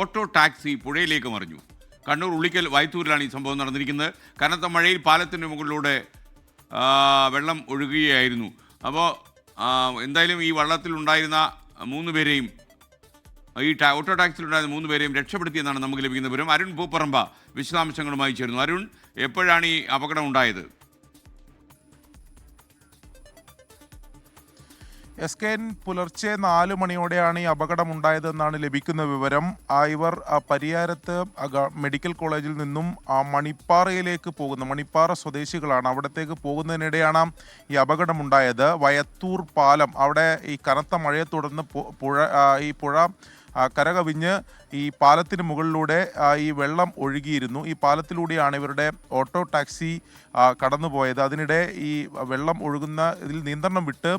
Auto taxi പുഴയിലേക്ക് മറിഞ്ഞു. കണ്ണൂർ ഉള്ളിക്കൽ വൈത്തൂരിലാണ് ഈ സംഭവം നടന്നിരിക്കുന്നത്. കനത്ത മഴയിൽ പാലത്തിന്റെ മുകളിലൂടെ വെള്ളം ഒഴുകുകയായിരുന്നു. അപ്പോൾ എന്തായാലും ഈ വള്ളത്തിലുണ്ടായിരുന്ന മൂന്ന് പേരെയും ഈ ഓട്ടോ ടാക്സിയിലുണ്ടായിരുന്ന മൂന്ന് പേരെയും രക്ഷപ്പെടുത്തിയെന്നാണ് നമുക്ക് ലഭിക്കുന്ന വിവരം. അരുൺ പൂപ്പറമ്പ വിശദാംശങ്ങളുമായി ചേരുന്നു. അരുൺ എപ്പോഴാണ് ഈ അപകടം ഉണ്ടായത്? എസ് കെ എൻ പുലർച്ചെ നാല് മണിയോടെയാണ് ഈ അപകടമുണ്ടായതെന്നാണ് ലഭിക്കുന്ന വിവരം. ഇവർ പരിയാരത്ത് മെഡിക്കൽ കോളേജിൽ നിന്നും ആ, മണിപ്പാറയിലേക്ക് പോകുന്ന മണിപ്പാറ സ്വദേശികളാണ് അവിടത്തേക്ക് പോകുന്നതിനിടെയാണ് ഈ അപകടമുണ്ടായത്. വയത്തൂർ പാലം അവിടെ ഈ കനത്ത മഴയെ തുടർന്ന് പുഴ ഈ പുഴ കരകവിഞ്ഞ് ഈ പാലത്തിന് മുകളിലൂടെ ഈ വെള്ളം ഒഴുകിയിരുന്നു. ഈ പാലത്തിലൂടെയാണ് ഇവരുടെ ഓട്ടോ ടാക്സി കടന്നുപോയത്. അതിനിടെ ഈ വെള്ളം ഒഴുകുന്ന ഇതിൽ നിയന്ത്രണം വിട്ട്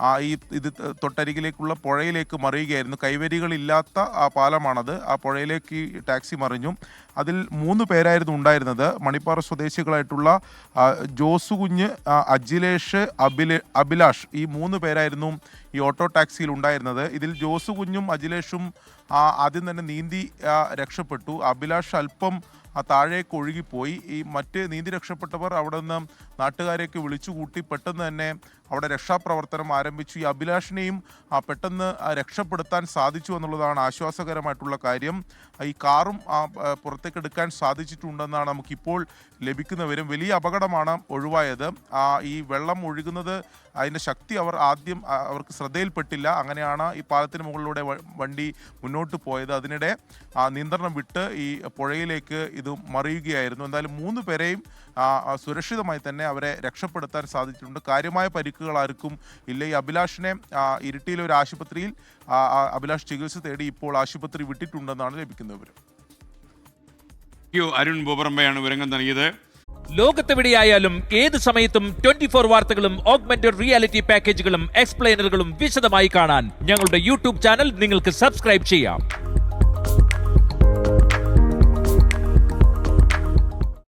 ആ, ഈ ഇത് തൊട്ടരികിലേക്കുള്ള പുഴയിലേക്ക് മറിയുകയായിരുന്നു. കൈവരികളില്ലാത്ത ആ പാലമാണത്. ആ പുഴയിലേക്ക് ടാക്സി മറിഞ്ഞു. അതിൽ മൂന്ന് പേരായിരുന്നു ഉണ്ടായിരുന്നത്. മണിപ്പാറ സ്വദേശികളായിട്ടുള്ള ആ, ജോസു കുഞ്ഞ് അജിലേഷ് അബിലെ അഭിലാഷ് ഈ മൂന്ന് പേരായിരുന്നു ഈ ഓട്ടോ ടാക്സിയിൽ ഉണ്ടായിരുന്നത്. ഇതിൽ ജോസു കുഞ്ഞും അജിലേഷും ആദ്യം തന്നെ നീന്തി രക്ഷപ്പെട്ടു. അഭിലാഷ് അല്പം ആ താഴേക്ക് ഒഴുകിപ്പോയി. ഈ മറ്റ് നീന്തി രക്ഷപ്പെട്ടവർ അവിടെ നിന്ന് നാട്ടുകാരെയൊക്കെ വിളിച്ചു കൂട്ടി പെട്ടെന്ന് തന്നെ അവിടെ രക്ഷാപ്രവർത്തനം ആരംഭിച്ചു. ഈ അഭിലാഷിനെയും ആ, പെട്ടെന്ന് രക്ഷപ്പെടുത്താൻ സാധിച്ചു എന്നുള്ളതാണ് ആശ്വാസകരമായിട്ടുള്ള കാര്യം. ഈ കാറും പുറത്തേക്ക് എടുക്കാൻ സാധിച്ചിട്ടുണ്ടെന്നാണ് നമുക്കിപ്പോൾ ലഭിക്കുന്നവരും വലിയ അപകടമാണ് ഒഴിവായത്. ഈ വെള്ളം ഒഴുകുന്നത് അതിന്റെ ശക്തി അവർ ആദ്യം അവർക്ക് ശ്രദ്ധയിൽപ്പെട്ടില്ല. അങ്ങനെയാണ് ഈ പാലത്തിന് മുകളിലൂടെ വണ്ടി മുന്നോട്ട് പോയത്. അതിനിടെ നിയന്ത്രണം വിട്ട് ഈ പുഴയിലേക്ക് ഇത് മറിയുകയായിരുന്നു. എന്തായാലും മൂന്ന് പേരെയും സുരക്ഷിതമായി തന്നെ അവരെ രക്ഷപ്പെടുത്താൻ സാധിച്ചിട്ടുണ്ട്. കാര്യമായ പരിക്കുകൾ ആർക്കും ഇല്ല. ഈ അഭിലാഷിനെ ഇരുട്ടിയിലെ ഒരു ആശുപത്രിയിൽ അഭിലാഷ് ചികിത്സ തേടി ഇപ്പോൾ ആശുപത്രി വിട്ടിട്ടുണ്ടെന്നാണ് ലഭിക്കുന്ന വിവരം. അരുൺ പൂപ്പറമ്പയാണ് വിവരങ്ങൾ നൽകിയത്. ലോകത്തെവിടെയായാലും ഏത് സമയത്തും ട്വന്റി ഫോർ വാർത്തകളും ഓഗ്മെന്റഡ് റിയാലിറ്റി പാക്കേജുകളും എക്സ്പ്ലെയിനറുകളും വിശദമായി കാണാൻ ഞങ്ങളുടെ യൂട്യൂബ് ചാനൽ നിങ്ങൾക്ക് സബ്സ്ക്രൈബ് ചെയ്യാം.